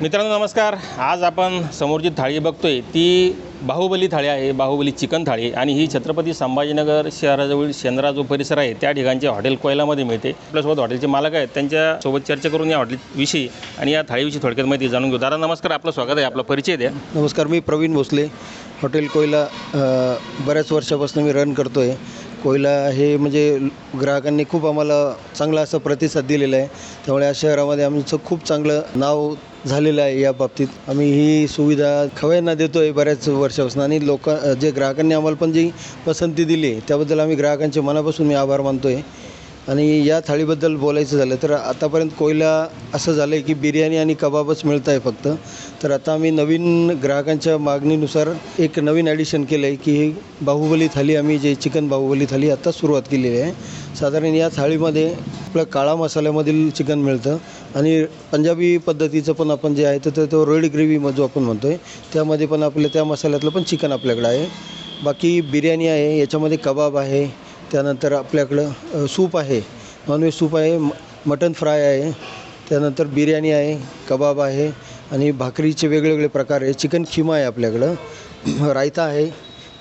मित्रांनो नमस्कार. आज आपण समोरची थाळी बघतोय ती बाहुबली थाळी आहे बाहुबली चिकन थाळी आणि ही छत्रपती संभाजीनगर शहराजवळील शेंद्रा जो परिसर आहे. त्या ठिकाणच्या हॉटेल कोयलामध्ये मिळते. आपल्यासोबत हॉटेलचे मालक आहेत. त्यांच्यासोबत चर्चा करून या हॉटेलविषयी आणि या थाळीविषयी थोडक्यात माहिती जाणून घेऊ. दादा नमस्कार. आपलं स्वागत आहे. आपला परिचय द्या. नमस्कार मी प्रवीण भोसले. हॉटेल कोयला बऱ्याच वर्षापासून मी रन करतो आहे कोयला हे म्हणजे ग्राहकांनी खूप आम्हाला चांगला असं प्रतिसाद दिलेला आहे. त्यामुळे या शहरामध्ये आमचं खूप चांगलं नाव झालेलं आहे या बाबतीत. आम्ही ही सुविधा खवयांना देतो आहे बऱ्याच वर्षापासून आणि लोक जे ग्राहकांनी आम्हाला पण जी पसंती दिली आहे त्याबद्दल आम्ही ग्राहकांचे मनापासून मी आभार मानतो आहे आणि या थाळीबद्दल बोलायचं झालं तर आतापर्यंत कोयला असं झालं आहे की बिर्याणी आणि कबाबच मिळत आहे फक्त. तर आता आम्ही नवीन ग्राहकांच्या मागणीनुसार एक नवीन ॲडिशन केलं आहे की बाहुबली थाली आम्ही जे चिकन बाहुबली थाली आत्ता सुरुवात केलेली आहे. साधारण या थाळीमध्ये आपलं काळा मसाल्यामधील चिकन मिळतं आणि पंजाबी पद्धतीचं पण आपण जे आहे तर तो रेड ग्रेव्ही जो आपण म्हणतो आहे त्यामध्ये पण आपलं त्या मसाल्यातलं पण चिकन आपल्याकडं आहे. बाकी बिर्याणी आहे याच्यामध्ये कबाब आहे त्यानंतर आपल्याकडं सूप आहे. नॉनव्हेज सूप आहे म मटन फ्राय आहे. त्यानंतर बिर्याणी आहे कबाब आहे आणि भाकरीचे वेगवेगळे प्रकार आहे. चिकन खिमा आहे आपल्याकडं. रायता आहे.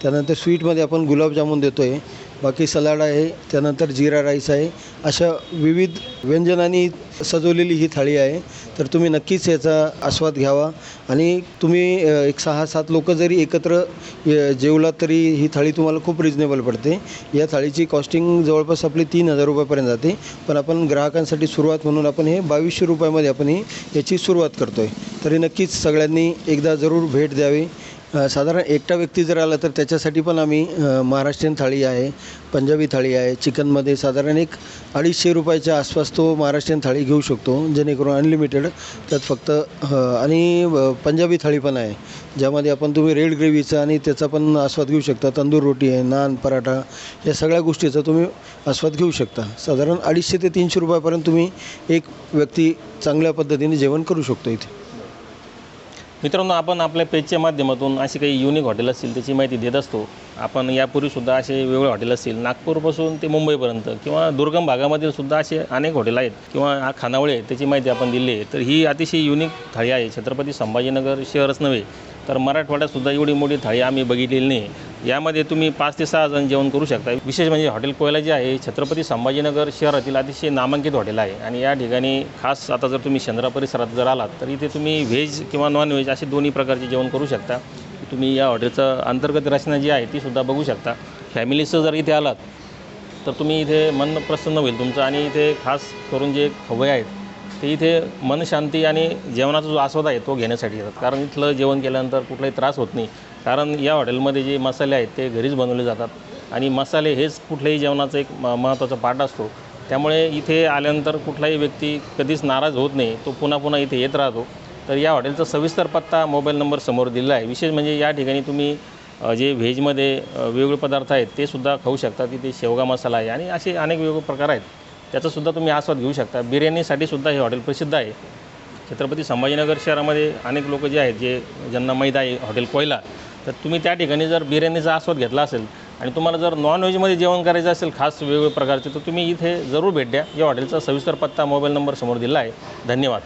त्यानंतर स्वीटमध्ये आपण गुलाबजामुन देतो आहे बाकी सलाड आहे त्यानंतर जिरा राईस आहे. अशा विविध व्यंजनांनी सजवलेली ही थाळी आहे. तर तुम्ही नक्कीच याचा आस्वाद घ्यावा. आणि तुम्ही एक सहा सात लोक जरी एकत्र अ, जेवलात तरी ही थाळी तुम्हाला खूप रिजनेबल पडते. या थाळीची कॉस्टिंग जवळपास आपली तीन हजार रुपयापर्यंत जाते. पण आपण ग्राहकांसाठी सुरुवात म्हणून आपण हे बावीसशे रुपयामध्ये आपण ही याची सुरुवात करतो आहे तरी नक्कीच सगळ्यांनी एकदा जरूर भेट द्यावी. साधारण एकटा व्यक्ती जर आला तर त्याच्यासाठी पण आम्ही महाराष्ट्रीयन थाळी आहे पंजाबी थाळी आहे चिकनमध्ये साधारण एक अडीचशे रुपयाच्या आसपास तो महाराष्ट्रीयन थाळी घेऊ शकतो जेणेकरून अनलिमिटेड त्यात फक्त आणि पंजाबी थाळी पण आहे ज्यामध्ये आपण तुम्ही रेड ग्रेव्हीचा आणि त्याचा पण आस्वाद घेऊ शकता तंदूर रोटी आहे नान पराठा या सगळ्या गोष्टीचा तुम्ही आस्वाद घेऊ शकता. साधारण अडीचशे ते तीनशे रुपयापर्यंत तुम्ही एक व्यक्ती चांगल्या पद्धतीने जेवण करू शकतो इथे. मित्रांनो आपण आपल्या पेजच्या माध्यमातून अशी काही युनिक हॉटेल असतील त्याची माहिती देत असतो. आपण यापूर्वीसुद्धा असे वेगवेगळे हॉटेल असतील नागपूरपासून ते मुंबईपर्यंत किंवा दुर्गम भागामधील सुद्धा असे अनेक हॉटेल आहेत किंवा हा खानावळे आहेत त्याची माहिती आपण दिली आहे. तर ही अतिशय युनिक थाळी आहे छत्रपती संभाजीनगर शहरच नव्हे तर मराठवाड्यातसुद्धा एवढी मोठी थाळी आम्ही बघितलेली नाही. यामध्ये तुम्ही पाच ते सहा जण जेवण करू शकता. विशेष म्हणजे हॉटेल कोयला जे आहे छत्रपती संभाजीनगर शहरातील अतिशय नामांकित हॉटेल आहे. आणि या ठिकाणी खास आता जर तुम्ही शेंद्रा परिसरात जर आलात तर इथे तुम्ही व्हेज किंवा नॉन व्हेज असे दोन्ही प्रकारचे जेवण करू शकता. तुम्ही या हॉटेलचं अंतर्गत रचना जी आहे ती सुद्धा बघू शकता. फॅमिलीसह जर इथे आलात तर तुम्ही इथे मन प्रसन्न होईल तुमचं. आणि इथे खास करून जे खवय आहेत ते इथे मनशांती आणि जेवणाचा जो आस्वाद आहे तो घेण्यासाठी येतात. कारण इथलं जेवण केल्यानंतर कुठलाही त्रास होत नाही. कारण या हॉटेलमध्ये जे मसाले आहेत ते घरीच बनवले जातात. आणि मसाले हेच कुठल्याही जेवणाचा एक म महत्त्वाचा पार्ट असतो. त्यामुळे इथे आल्यानंतर कुठलाही व्यक्ती कधीच नाराज होत नाही. तो पुन्हा पुन्हा इथे येत राहतो. तर या हॉटेलचा सविस्तर पत्ता मोबाईल नंबर समोर दिलेला आहे. विशेष म्हणजे या ठिकाणी तुम्ही जे व्हेजमध्ये वेगवेगळे पदार्थ आहेत ते सुद्धा खाऊ शकता. तिथे शेवगा मसाला आहे आणि असे अनेक वेगवेगळे प्रकार आहेत. त्याचासुद्धा तुम्ही आस्वाद घेऊ शकता. बिर्याणीसाठी सुद्धा हे हॉटेल प्रसिद्ध आहे. छत्रपती संभाजीनगर शहरामध्ये अनेक लोक जे आहेत जे ज्यांना माहीत आहे हॉटेल कोयला तर तुम्ही त्या ठिकाणी जर बिर्याणीचा आस्वाद घेतला असेल आणि तुम्हाला जर नॉनव्हेजमध्ये जेवण करायचं असेल खास वेगवेगळ्या प्रकारचे तर तुम्ही इथे जरूर भेट द्या. या हॉटेलचा सविस्तर पत्ता मोबाईल नंबर समोर दिला आहे. धन्यवाद.